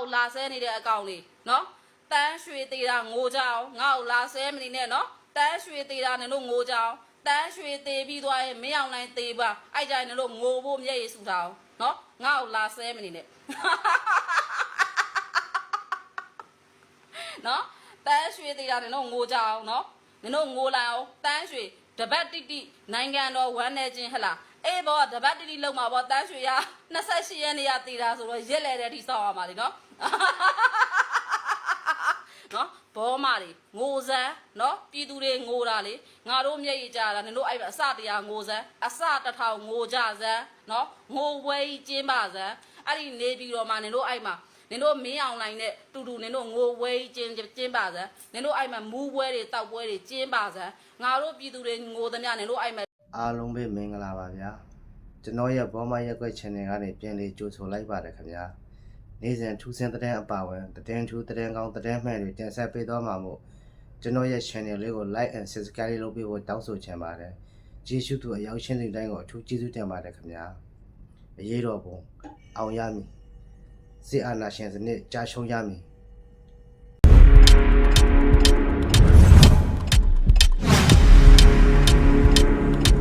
ကိုလာဆဲနေတဲ့အကောင်လေးနော်တန်းရွှေသေးတာငိုကြအောင်ငါ့ကိုလာဆဲမနေနဲ့နော်တန်းရွှေသေးတာနင်တို့ငိုကြအောင်တန်းရွှေသေးပြီးသွားရင်မင်းအောင်နိုင်သေးပါအဲ့ကြရင်နင်တို့ငိုဖို့မျက်ရည်ဆူတာအောင်နော်ငါ့ကိုလာဆဲမနေနဲ့နော်တန်းရွှေသေးတာနင်တို့ငိုကြအောင်နော်နင်တို့ငိုလိုက်အောင်တန်းရွှေတပတ်တိတိနိုင်ငံတော်ဝမ်းနေခြင်းဟလားအေးဘောတပတ်တိတိလုံးမှာဘောတန်းရွှေရ28ရက်နေရသေးတာဆိုတော့ရက်လဲတဲ့ထိစောက်ရမှာလीနော် နော်ဘောမတွေငိုစမ်းနော်ပြည်သူတွေငိုတာလေငါတို့မျက်ရည်ကြတာနင်တို့အဲ့အစတရားငိုစမ်းအစတစ်ထောင်ငိုကြစမ်းနော်ငိုဝဲကြီးကျင်းပါစမ်းအဲ့ဒီနေပြီးတော့မှနင်တို့အဲ့မှာနင်တို့မင်းအောင်လိုင်းနဲ့တူတူနင်တို့ငိုဝဲကြီးကျင်းကျင်းပါစမ်းနင်တို့အဲ့မှာမူးပွဲတွေတောက်ပွဲတွေကျင်းပါစမ်းငါတို့ပြည်သူတွေငိုသမျှနင်တို့အဲ့မှာအားလုံးပဲမင်္ဂလာပါဗျာကျွန်တော်ရဲ့ဘောမရက်ွက် channel ကနေပြန်လေးကြိုဆိုလိုက်ပါတယ်ခင်ဗျာ နေ့စဉ်ထူးဆန်းတဲ့အပါဝင်တဲ့ထူးတဲ့ကောင်းတဲ့မှန်တွေတင်ဆက်ပေးသွားမှာမို့ကျွန်တော်ရဲ့ channel လေးကို like and subscribe လုပ်ပေးဖို့တောင်းဆိုချင်ပါတယ်ကျေးဇူးတူအရောက်ရှင်းတဲ့တိုင်းကိုအထူးကျေးဇူးတင်ပါတယ်ခင်ဗျာအရေးတော်ပုံအောင်ရမည်စစ်အာဏာရှင်စနစ်ကြာရှုံးရမည်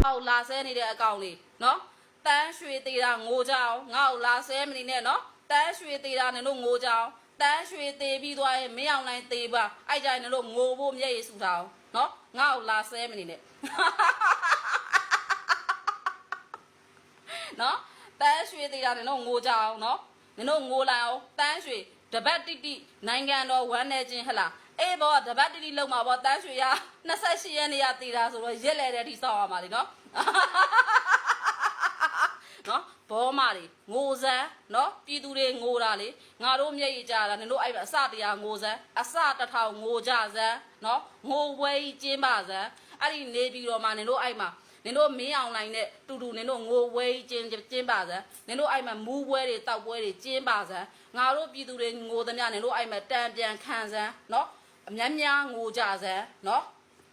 အောက်လာဆဲနေတဲ့အကောင်လေးနော်တန်းရွှေသေးတာငိုကြအောင်ငါ့ကိုလာဆဲမနေနဲ့နော် တန်းရွှေသေးတာနင်တို့ငိုကြအောင်တန်းရွှေသေးပြီးသွားရင်မင်းအောင်နိုင်သေးပါအဲ့ကြရင်နင်တို့ငိုဖို့မျက်ရည်ဆူတာအောင်နော်ငါ့ကိုလာဆဲမနေနဲ့နော်တန်းရွှေသေးတာနင်တို့ငိုကြအောင်နော်နင်တို့ငိုလိုက်အောင်တန်းရွှေတပတ်တိတိနိုင်ငံတော်ဝမ်းနေခြင်းဟလားအေးဘောတပတ်တိတိလုံးမှာဘောတန်းရွှေရ28ရက်နေရသေးတာဆိုတော့ရက်လဲတဲ့ထိစောက်ရမှာလीနော်နော် ဘောမတွေငိုစမ်းနော်ပြည်သူတွေငိုတာလေငါတို့မျက်ရည်ကြတာနင်တို့အဲ့အစတရားငိုစမ်းအစတစ်ထောင်ငိုကြစမ်းနော်ငိုပွဲကြီးကျင်းပါစမ်းအဲ့ဒီနေပြီးတော့မှနင်တို့အဲ့မှာနင်တို့မင်းအောင်နိုင်နဲ့တူတူနင်တို့ငိုပွဲကြီးကျင်းကျင်းပါစမ်းနင်တို့အဲ့မှာမူးပွဲတွေတောက်ပွဲတွေကျင်းပါစမ်းငါတို့ပြည်သူတွေငိုသမျှနင်တို့အဲ့မှာတန်ပြန်ခံစမ်းနော်အများများငိုကြစမ်းနော်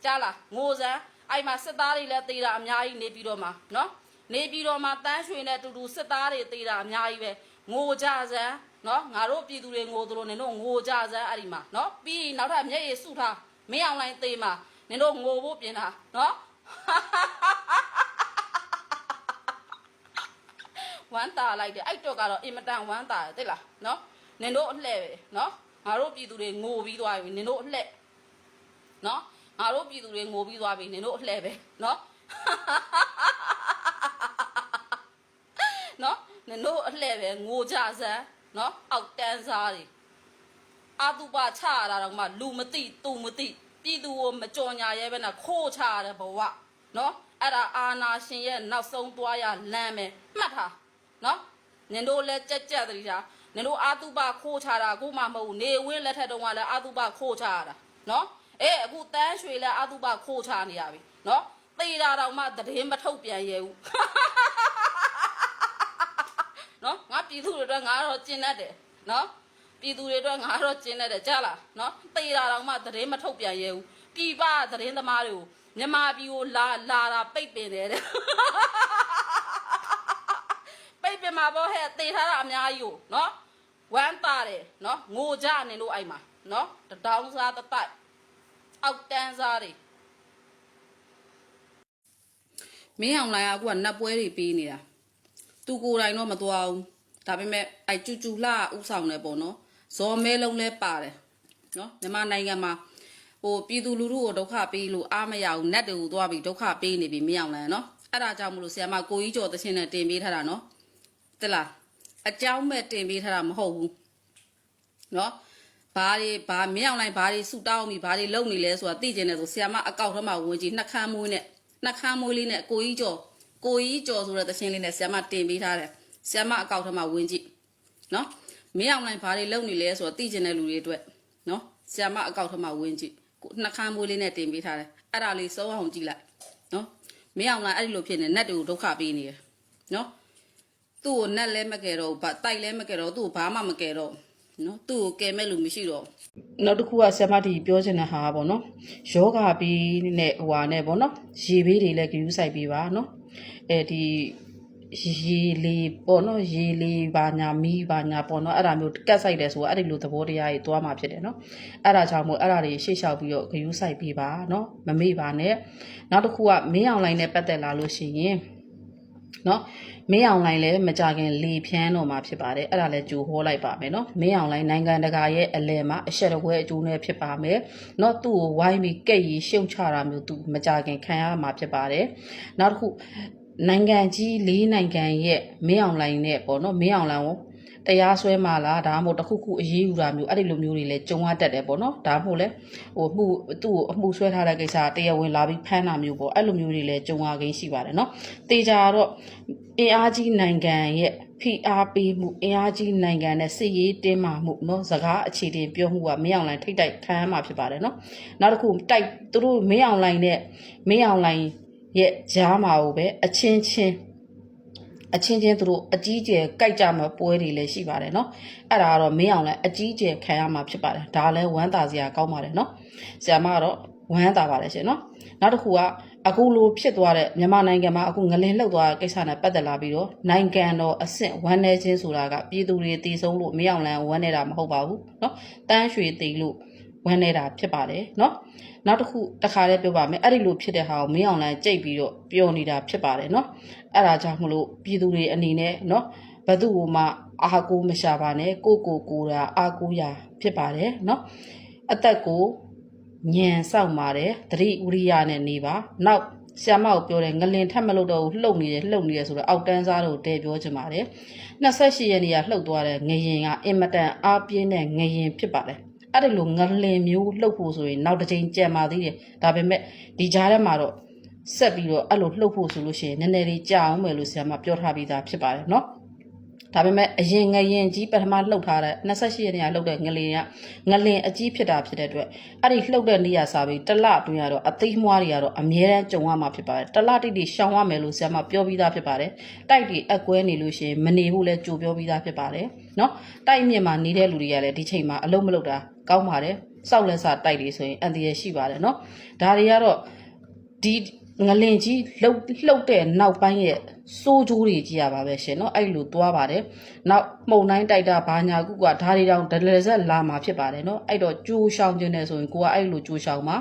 ကြားလားငိုစမ်းအဲ့မှာစစ်သားတွေလည်းတေးတာအများကြီးနေပြီးတော့မှနော် နေပြည်တော်မှာတန်းရွှေနဲ့အတူတူစစ်သားတွေတေးတာအများကြီးပဲငိုကြစမ်းနော်ငါတို့ပြည်သူတွေငိုသလိုနင်တို့ငိုကြစမ်းအဲ့ဒီမှာနော်ပြီးရင်နောက်ထပ်မျက်ရည်စုထားမင်းအောင်လိုင်းသေးမှာနင်တို့ငိုဖို့ပြင်တာနော်ဝမ်းတာလိုက်တယ်အဲ့တော့ကတော့အင်မတန်ဝမ်းတာတယ်သိလားနော်နင်တို့အလှဲ့ပဲနော်ငါတို့ပြည်သူတွေငိုပြီးသွားပြီနင်တို့အလှဲ့နော်ငါတို့ပြည်သူတွေငိုပြီးသွားပြီနင်တို့အလှဲ့ပဲနော် နော်န င်တို့အလှဲ့ပဲငိုကြစမ်းနော်အောက်တန်းစားတွေအာတုပချရတာတော့မှလူမသိသူမသိပြည်သူကိုမကြော်ညာရဲပဲနဲ့ခိုးချရတဲ့ဘဝနော်အဲ့ဒါအာနာရှင်ရဲ့နောက်ဆုံးသွားရလမ်းပဲမှတ်ထားနော်နင်တို့လည်းကြက်ကြက်တည်းတာနင်တို့အာတုပခိုးချတာအခုမှမဟုတ်ဘူးနေဝင်းလက်ထက်တုန်းကလည်းအာတုပခိုးချရတာနော်အေးအခုတန်းရွှေလည်းအာတုပခိုးချနေရပြီနော်သေတာတော့မှသတင်းမထုတ်ပြန်ရဲဘူး နော်ငါပြည်သူတွေအတွက်ငါတော့ကျင်တတ်တယ်နော်ပြည်သူတွေအတွက်ငါတော့ကျင်တတ်တယ်ကြားလားနော်တေးတာတော့မှသတင်းမထုတ်ပြန်ရဲဘူးပြည်ပသတင်းသမားတွေကိုမြန်မာပြည်ကိုလာလာတာပိတ်ပင်တယ်တဲ့ပိတ်ပင်မှာပေါ့ဟဲ့တေးထားတာအများကြီးကိုနော်ဝမ်းတာတယ်နော်ငိုကြနေလို့အဲ့မှာနော်တတောင်းစားတစ်တိုက်အောက်တန်းစားတွေမင်းအောင်လိုင်ကအခုကနတ်ပွဲတွေပေးနေတာ သူကိုယ်တိုင်တော့မသွားဘူးဒါပေမဲ့အဲကျူကျူလှဥဆောင်တယ်ပေါ့နော်ဇော်မဲလုံးလဲပါတယ်နော်မြန်မာနိုင်ငံမှာဟိုပြည်သူလူထုကိုဒုက္ခပေးလို့အားမရဘူးနတ်တွေကိုသွားပြီးဒုက္ခပေးနေပြီမရအောင်လဲနော်အဲ့ဒါကြောင့်မလို့ဆရာမကိုကြီးကျော်သချင်းနဲ့တင်ပေးထားတာနော်တလားအကြောင်းမဲ့တင်ပေးထားတာမဟုတ်ဘူးနော်ဘာတွေဘာမင်းအောင်လိုက်ဘာတွေဆူတောင်းပြီးဘာတွေလုံနေလဲဆိုတာသိကျင်တယ်ဆိုဆရာမအကောက်ထဲမှာဝင်ကြည့်နှက်ခမ်းမွေးနဲ့နှက်ခမ်းမွေးလေးနဲ့ကိုကြီးကျော် ကိုကြီးကျော်ဆိုတဲ့သချင်းလေးနဲ့ဆရာမတင်ပေးထားတယ်ဆရာမအကောက်ထဲမှာဝင်ကြည့်နော်မင်းအောင်လိုက်ဘာတွေလုပ်နေလဲဆိုတာသိကျင်တဲ့လူတွေအတွက်နော်ဆရာမအကောက်ထဲမှာဝင်ကြည့်ကိုနှက်ခမ်းမွေးလေးနဲ့တင်ပေးထားတယ်အဲ့ဒါလေးစုံအောင်ကြည့်လိုက်နော်မင်းအောင်လိုက်အဲ့ဒီလိုဖြစ်နေနတ်တွေကိုဒုက္ခပေးနေတယ်နော်သူ့ကိုနတ်လဲမကယ်တော့ဘူးဗတိုက်လဲမကယ်တော့ဘူးသူ့ကိုဘာမှမကယ်တော့ဘူးနော်သူ့ကိုကယ်မဲ့လူမရှိတော့ဘူးနောက်တစ်ခုကဆရာမတီပြောချင်တဲ့ဟာကပေါ့နော်ယောဂပြီးနဲ့ဟိုဟာနဲ့ပေါ့နော်ရေဘေးတွေလည်းဂယူးဆိုင်ပြီးပါနော် အဲဒီရေလီပေါ့နော်ရေလီပါညာမီးပါညာပေါ့နော်အဲ့ဒါမျိုးကတ်ဆိုင်တယ်ဆိုတော့အဲ့ဒီလိုသဘောတရားကြီးသွားမှာဖြစ်တယ်နော်အဲ့ဒါကြောင့်မို့အဲ့ဒါတွေရှေ့လျှောက်ပြီးတော့ဂယူးဆိုင်ပေးပါနော်မမေ့ပါနဲ့နောက်တစ်ခုကမင်းအောင်လိုင်းနဲ့ပတ်သက်လာလို့ရှိရင် နော်မင်းအောင်လိုင်းလည်းမကြခင်လေဖြန်းတော့မှာဖြစ်ပါတယ်အဲ့ဒါလည်းကြိုဟောလိုက်ပါမယ်နော်မင်းအောင်လိုင်းနိုင်ငံတကာရဲ့အလဲမှာအဆက်တကွဲအကျိုးနဲ့ဖြစ်ပါမယ်နော်သူ့ကိုဝိုင်းပြီးကဲ့ရီရှုံချတာမျိုးသူမကြခင်ခံရမှာဖြစ်ပါတယ်နောက်တစ်ခုနိုင်ငံကြီးလေးနိုင်ငံရဲ့မင်းအောင်လိုင်းနဲ့ပေါ့နော်မင်းအောင်လိုင်းကို တရားစွဲမှလားဒါမှမဟုတ်တစ်ခုခုအရေးယူတာမျိုးအဲ့ဒီလိုမျိုးတွေလည်းကြုံရတတ်တယ်ပေါ့နော်ဒါမှမဟုတ်လဲဟိုမှုသူ့ကိုအမှုဆွဲထားတဲ့ကိစ္စတရားဝင်လာပြီးဖမ်းတာမျိုးပေါ့အဲ့လိုမျိုးတွေလည်းကြုံရကိန်းရှိပါတယ်နော်တေချာတော့အင်အားကြီးနိုင်ငံရဲ့ဖိအားပေးမှုအင်အားကြီးနိုင်ငံနဲ့စစ်ရေးတင်းမာမှုเนาะစကားအခြေတင်ပြောမှုကမင်းအောင်လိုင်းထိတ်တိုက်ခံရမှာဖြစ်ပါတယ်เนาะနောက်တစ်ခုတိုက်သူတို့မင်းအောင်လိုင်းနဲ့မင်းအောင်လိုင်းရဲ့ဂျားမာကိုပဲအချင်းချင်း အချင်းချင်းသူတို့အကြီးကျယ်ကြိုက်ကြမှာပွဲတွေလည်းရှိပါတယ်เนาะအဲ့ဒါကတော့မင်းအောင်လိုင်းအကြီးကျယ်ခံရမှာဖြစ်ပါတယ်ဒါလည်းဝမ်းသာစရာကောင်းပါတယ်เนาะဆရာမကတော့ဝမ်းသာပါတယ်ရှင်เนาะနောက်တစ်ခုကအခုလိုဖြစ်သွားတဲ့မြန်မာနိုင်ငံမှာအခုငလင်းလှုပ်သွားတဲ့ကိစ္စနဲ့ပတ်သက်လာပြီးတော့နိုင်ငံတော်အဆင့်ဝမ်းနေခြင်းဆိုတာကပြည်သူတွေတည်ဆုံးလို့မင်းအောင်လိုင်းဝမ်းနေတာမဟုတ်ပါဘူးเนาะတန်းရွှေတည်လို့ ဝမ်းနေတာဖြစ်ပါတယ်เนาะနောက်တစ်ခုတစ်ခါလေးပြောပါမယ်အဲ့ဒီလိုဖြစ်တဲ့ဟာကိုမင်းအောင်လိုင်းကြိတ်ပြီးတော့ပျော်နေတာဖြစ်ပါတယ်เนาะအဲ့ဒါကြောင့်မလို့ပြည်သူတွေအနေနဲ့เนาะဘသူ့ကိုမှအာကိုမရှာပါနဲ့ကိုကိုကိုတာအာကိုရာဖြစ်ပါတယ်เนาะအသက်ကိုညံဆောက်ပါတယ်သတိဥရိယနဲ့နေပါနောက်ဆ iam မကိုပြောတယ်ငလင်ထက်မလို့တော့ဘူးလှုပ်နေတယ်လှုပ်နေတယ်ဆိုတော့အောက်တန်းစားတို့တဲပြောချင်ပါတယ်28ရက်နေ့ကလှုပ်သွားတဲ့ငရင်ကအင်မတန်အားပြင်းတဲ့ငရင်ဖြစ်ပါတယ် အဲ့ဒီလိုငလင်မျိုးလှုပ်ဖို့ဆိုရင်နောက်တစ်ချိန်ကြံပါသေးတယ်ဒါပေမဲ့ဒီကြားထဲမှာတော့ဆက်ပြီးတော့အဲ့လိုလှုပ်ဖို့ဆိုလို့ရှိရင်နည်းနည်းလေးကြာအောင်မယ်လို့ဆရာမပြောထားပြီးသားဖြစ်ပါတယ်เนาะ ဒါပေမဲ့အရင်ငရင်ကြီးပထမလှုပ်ထားတဲ့28ရက်နေ့ကလှုပ်တဲ့ငလင်ကငလင်အကြီးဖြစ်တာဖြစ်တဲ့အတွက်အဲ့ဒီလှုပ်တဲ့နေ့ရစာပြီးတလအတွင်းကတော့အသိမွှားတွေကတော့အမြဲတမ်းကြုံရမှာဖြစ်ပါတယ်တလတိတိရှောင်ရမယ်လို့ဆရာမပြောပြီးသားဖြစ်ပါတယ်တိုက်တွေအက်ကွဲနေလို့ရှိရင်မနေဘူးလဲကြိုပြောပြီးသားဖြစ်ပါတယ်နော်တိုက်မြင့်မှာနေတဲ့လူတွေကလည်းဒီချိန်မှာအလုံးမလုပ်တာကောင်းပါတယ်စောက်လက်စာတိုက်တွေဆိုရင်အန်တရယ်ရှိပါတယ်နော်ဒါတွေကတော့ဒီ ငလင်ကြီးလှုပ်လှုပ်တဲ့နောက်ပိုင်းရဲ့စိုးကြိုးတွေကြည့်ရပါပဲရှင်เนาะအဲ့လိုသွားပါတယ်နောက်မှုန်တိုင်းတိုက်တာဘာညာကုကဓာရီတောင်ဒလဆက်လာမှာဖြစ်ပါတယ်เนาะအဲ့တော့ကြိုးရှောင်ခြင်းနဲ့ဆိုရင်ကိုကအဲ့လိုကြိုးရှောင်မှာ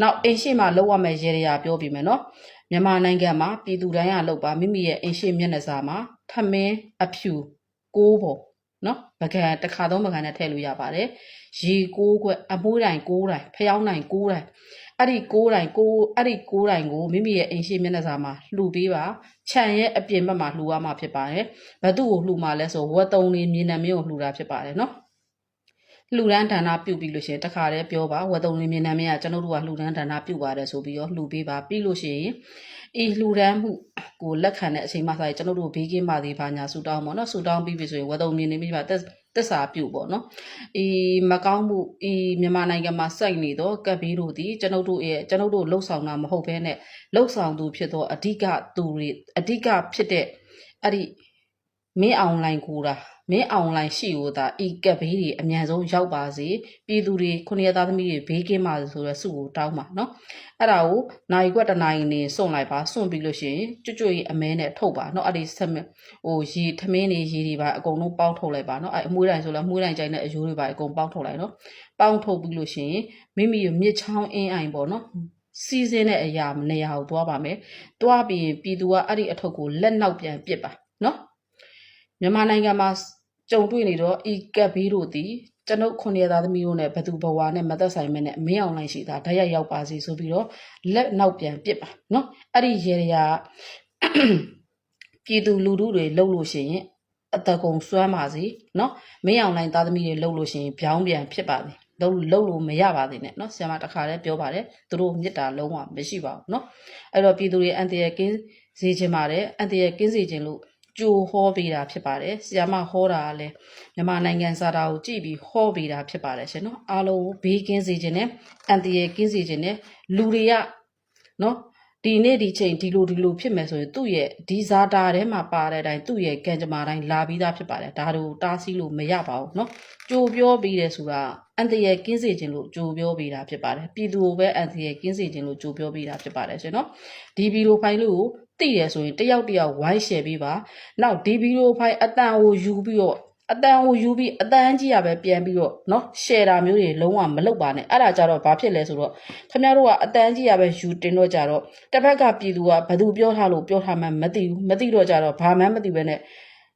နောက်အင်ရှိမှာလောက်ရမယ့်ရေရရာပြောပြီးမယ်เนาะမြန်မာနိုင်ငံမှာပြည်သူတိုင်းကလောက်ပါမိမိရဲ့အင်ရှိမျက်နှာစာမှာထမင်းအဖြူကိုးပုံเนาะပကံတစ်ခါသုံးပကံနဲ့ထည့်လို့ရပါတယ်ရေကိုးခွက်အမိုးတိုင်ကိုးတိုင်ဖျောင်းတိုင်ကိုးတိုင် အဲ့ဒီကိုးတိုင်ကိုးအဲ့ဒီကိုးတိုင်ကိုမိမိရဲ့အိမ်ရှိမျက်နှာစာမှာလှူပေးပါခြံရဲ့အပြင်ဘက်မှာလှူရမှာဖြစ်ပါတယ်ဘသူ့ကိုလှူမှာလဲဆိုဝက်သုံးလေးမြေနံမင်းကိုလှူတာဖြစ်ပါတယ်နော်လှူဒန်းဒါနာပြုပြီးလို့ရှိရင်တခါတည်းပြောပါဝက်သုံးလေးမြေနံမင်းကကျွန်တော်တို့ကလှူဒန်းဒါနာပြုပါတယ်ဆိုပြီးတော့လှူပေးပါပြီးလို့ရှိရင်အေးလှူဒန်းမှုကိုလက်ခံတဲ့အချိန်မှစရင်ကျွန်တော်တို့ဘေးကင်းပါသေးပါညာဆူတောင်းပေါ့နော်ဆူတောင်းပြီးပြီဆိုရင်ဝက်သုံးမြေနံမင်းပါတက် တက်စာပြုတ်ပေါ့နော်အေးမကောင်းမှုအေးမြန်မာနိုင်ငံမှာစိုက်နေတော့ကပ်ပြီးတို့ဒီကျွန်တော်တို့ရဲ့ကျွန်တော်တို့လှုပ်ဆောင်တာမဟုတ်ဘဲနဲ့လှုပ်ဆောင်သူဖြစ်တော့အဓိကသူတွေအဓိကဖြစ်တဲ့အဲ့ဒီ မင်းအောင်လိုင်းကူတာမင်းအောင်လိုင်းရှိ ਉ တာဤကပ်ဘေးတွေအမြန်ဆုံးရောက်ပါစေပြည်သူတွေခုနှစ်ရက်သားသမီးတွေဘေးကင်းပါစေဆိုတော့စုကိုတောင်းပါနော်အဲ့ဒါကိုနိုင်ကွက်တစ်နိုင်နေစွန့်လိုက်ပါစွန့်ပြီးလို့ရှိရင်ကျွတ်ကျွတ်ကြီးအမဲနဲ့ထုတ်ပါနော်အဲ့ဒီဆက်မဟိုရေထမင်းတွေရေတွေပါအကုန်လုံးပေါက်ထုတ်လိုက်ပါနော်အဲ့အမွှေးတိုင်ဆိုလည်းမွှေးတိုင်ကြိုင်တဲ့အယိုးတွေပါအကုန်ပေါက်ထုတ်လိုက်နော်ပေါက်ထုတ်ပြီးလို့ရှိရင်မိမိရဲ့မြစ်ချောင်းအင်းအိုင်ပေါ့နော်စီးစင်းတဲ့အရာနေရာကိုသွားပါမယ်။သွားပြီးရင်ပြည်သူကအဲ့ဒီအထုပ်ကိုလက်နောက်ပြန်ပစ်ပါနော်။ မြန်မာနိုင်ငံမှာကြုံတွေ့နေတော့ဤကပ်ဘီတို့သည်ကျွန်ုပ်ခုနှစ်သားသမီးတို့နဲ့ဘသူဘဝနဲ့မသက်ဆိုင်မဲနဲ့မင်းအောင်လိုက်ရှိတာဓာတ်ရိုက်ရောက်ပါစေဆိုပြီးတော့လက်နောက်ပြန်ပစ်ပါနော်။အဲ့ဒီရေရာပြည်သူလူထုတွေလှုပ်လို့ရှိရင်အတကုံစွမ်းပါစေနော်မင်းအောင်လိုင်းသားသမီးတွေလှုပ်လို့ရှိရင်ပြောင်းပြန်ဖြစ်ပါစေလှုပ်လှုပ်လို့မရပါသေးနဲ့နော်ဆရာမတစ်ခါတည်းပြောပါတယ်သူတို့မြစ်တာလုံးဝမရှိပါဘူးနော်အဲ့တော့ပြည်သူတွေအန်တရကင်းစေခြင်းပါတယ်အန်တရကင်းစေခြင်းလို့ ကြိုဟောပေးတာဖြစ်ပါတယ်ဆရာမဟောတာကလည်းမြန်မာနိုင်ငံစာတာကိုကြည့်ပြီးဟောပေးတာဖြစ်ပါတယ်ရှင်နော်အားလုံးကိုဘေးကင်းစေခြင်းနဲ့အန်တရကင်းစေခြင်းနဲ့လူတွေကနော် ဒီနေ့ဒီချိန်ဒီလိုဒီလိုဖြစ်မယ်ဆိုရင်သူ့ရဲ့ဒီဇာတာထဲမှာပါတဲ့အတိုင်းသူ့ရဲ့ကံကြမ္မာတိုင်းလာပြီးသားဖြစ်ပါတယ်ဒါတို့တားဆီးလို့မရပါဘူးเนาะကြိုပြောပြီးတယ်ဆိုတာအန်တရယ်ကင်းစေခြင်းလို့ကြိုပြောပြီးတာဖြစ်ပါတယ်ပြည်သူကိုပဲအန်တရယ်ကင်းစေခြင်းလို့ကြိုပြောပြီးတာဖြစ်ပါတယ်ရှင်เนาะဒီဗီဒီယိုဖိုင်လေးကို သိရဆိုရင်တယောက်တယောက်ဝိုင်း share ပေးပါနောက်ဒီဗီဒီယိုဖိုင်အတန်ကိုယူပြီးတော့အတန်ကိုယူပြီးအတန်ကြီးရပဲပြန်ပြီးတော့เนาะ share တာမျိုးတွေလုံးဝမလုပ်ပါနဲ့အဲ့ဒါကြတော့ဘာဖြစ်လဲဆိုတော့ခင်ဗျားတို့ကအတန်ကြီးရပဲယူတင်တော့ကြတော့တစ်ဖက်ကပြည်သူကဘသူပြောထားလို့ပြောထားမှမသိဘူးမသိတော့ကြတော့ဘာမှမသိပဲနဲ့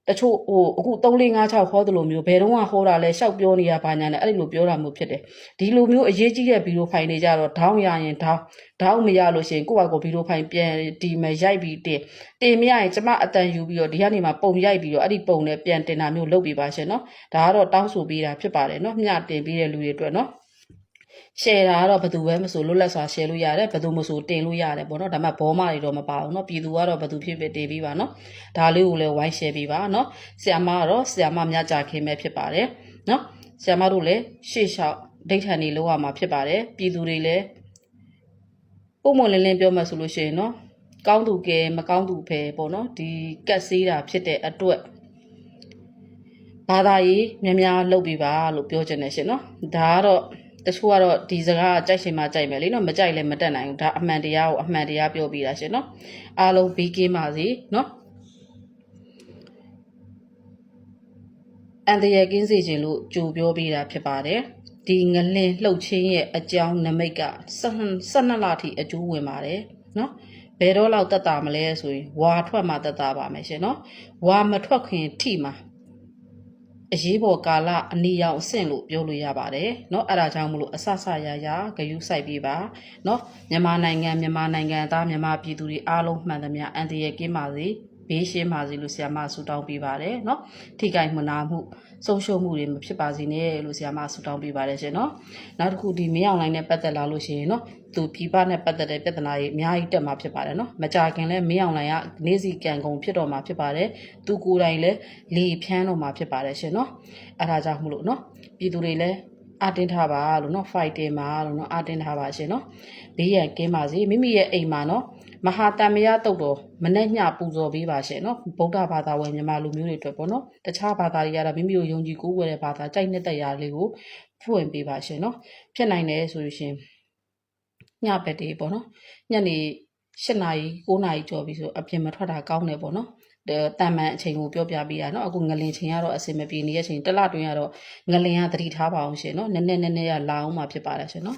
တချို့ဟိုအခု3 4 5 6ခေါ်သလိုမျိုးဘယ်တော့မှဟောတာလဲရှောက်ပြောနေရပါညာနဲ့အဲ့ဒီလိုပြောတာမျိုးဖြစ်တယ်ဒီလိုမျိုးအရေးကြီးတဲ့ဗီဒီယိုဖိုင်တွေကြတော့ဒေါင်းရရင်ဒေါင်းဒေါင်းမရလို့ရှိရင်ကိုယ့်ဘာကိုဗီဒီယိုဖိုင်ပြန်ဒီမဲ့ရိုက်ပြီးတင်တင်မရရင်ကျမအတန်ယူပြီးတော့ဒီကနေမှပုံရိုက်ပြီးတော့အဲ့ဒီပုံနဲ့ပြန်တင်တာမျိုးလုပ်ပြပါရှင်နော်ဒါကတော့တောင်းဆိုပေးတာဖြစ်ပါတယ်နော်မျှတင်ပေးတဲ့လူတွေအတွက်နော် share တာကတော့ဘယ်သူပဲမဆိုလွတ်လပ်စွာ share လို့ရတယ်ဘယ်သူမဆိုတင်လို့ရတယ်ပေါ့နော်ဒါမှဘောမတွေတော့မပါဘူးเนาะပြည်သူကတော့ဘယ်သူဖြစ်ဖြစ်တင်ပေးပါเนาะဒါလေးကိုလည်းဝိုင်း share ပေးပါเนาะဆီယမကတော့ဆီယမများကြခင်ပဲဖြစ်ပါတယ်เนาะဆီယမတို့လည်းရှေ့လျှောက်ဒိဋ္ဌာန်တွေလောက်ရမှာဖြစ်ပါတယ်ပြည်သူတွေလည်းပုံမလင်းလင်းပြောမှဆိုလို့ရှိရင်เนาะကောင်းသူကဲမကောင်းသူပဲပေါ့เนาะဒီကတ်ဆေးတာဖြစ်တဲ့အတွက်ဘာသာရေးများများလုပ်ပြပါလို့ပြောချင်တယ်ရှင်เนาะဒါကတော့ တချို့ကတော့ဒီစကားကြိုက်ရှင်မှကြိုက်မယ်လေနော်မကြိုက်လည်းမတက်နိုင်ဘူးဒါအမှန်တရားကိုအမှန်တရားပြောပြတာရှင်နော်အားလုံးဘီကင်းပါစေနော်အန်တရကင်းစေခြင်းလို့ကြိုပြောပြတာဖြစ်ပါတယ်ဒီငလင်လှုပ်ချင်းရဲ့အကြောင်းနမိတ်က12လထိအကျိုးဝင်ပါတယ်နော်ဘယ်တော့လောက်တက်တာမလဲဆိုရင်ဝါထွက်မှတက်တာပါမယ်ရှင်နော်ဝါမထွက်ခင်ထိမှာ အရေးပေါ်ကာလအနည်းရောက်အဆင့်လို့ပြောလို့ရပါတယ်เนาะအဲ့ဒါကြောင့်မလို့အဆဆရရဂယုစိုက်ပေးပါเนาะမြန်မာနိုင်ငံမြန်မာနိုင်ငံသားမြန်မာပြည်သူတွေအားလုံးမှန်သမျှအန်တရကင်းပါစေ ဘေးရှင်းပါစေလို့ဆရာမဆုတောင်းပေးပါတယ်เนาะထိခိုက်မနာမှုဆုံးရှုံးမှုတွေမဖြစ်ပါစေနဲ့လို့ဆရာမဆုတောင်းပေးပါတယ်ရှင်เนาะနောက်တစ်ခုဒီမင်းအောင်လိုင်းနဲ့ပတ်သက်လာလို့ရှိရင်เนาะသူပြည်ပနဲ့ပတ်သက်တဲ့ပြဿနာတွေအများကြီးတက်မှာဖြစ်ပါတယ်เนาะမကြခင်လဲမင်းအောင်လိုင်းကနေ့စီကံကုန်ဖြစ်တော့မှာဖြစ်ပါတယ်သူကိုယ်တိုင်လဲလေဖြန်းတော့မှာဖြစ်ပါတယ်ရှင်เนาะ အဲ့ဒါကြောင့်မလို့เนาะပြည်သူတွေလည်းအတင်းထားပါလို့เนาะ fighting ပါလို့เนาะအတင်းထားပါရှင်เนาะဘေးရန်ကင်းပါစေမိမိရဲ့အိမ်မှာเนาะ မဟာတမယတုတ်တော်မနဲ့ညပူဇော်ပေးပါရှင်เนาะဗုဒ္ဓဘာသာဝင်မြန်မာလူမျိုးတွေအတွက်ပေါ့เนาะတခြားဘာသာတွေကတော့မိမိကိုယုံကြည်ကိုးကွယ်တဲ့ဘာသာကြိုက်နေတဲ့ရာလေးကိုဖွင့်ပေးပါရှင်เนาะဖြစ်နိုင်တယ်ဆိုလို့ရှင်ညဘက်တွေပေါ့เนาะညနေ7နာရီ9နာရီကျော်ပြီဆိုအပြင်မထွက်တာကောင်းတယ်ပေါ့เนาะ တန်မှန်အချိန်ကိုပြောပြပေးတာเนาะအခုငလင်ချိန်ကတော့အစင်မပြေနေတဲ့အချိန်တစ်လတွင်းကတော့ငလင်ကသတိထားပါအောင်ရှင်เนาะနည်းနည်းနည်းနည်းရလာအောင်မှာဖြစ်ပါတယ်ရှင်เนาะ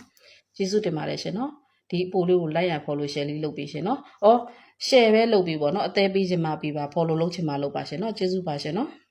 ကျေးဇူးတင်ပါတယ်ရှင်เนาะ ဒီပိုလေးကိုလိုက်ရ follow share လေးလုပ်ပေးရှင်နော်။အော် share ပဲလုပ်ပြီးပေါ့နော်။အသေးပေးချင်မှပြီးပါ follow လုပ်ချင်မှလုပ်ပါရှင်နော်။ကျေးဇူးပါရှင်နော်။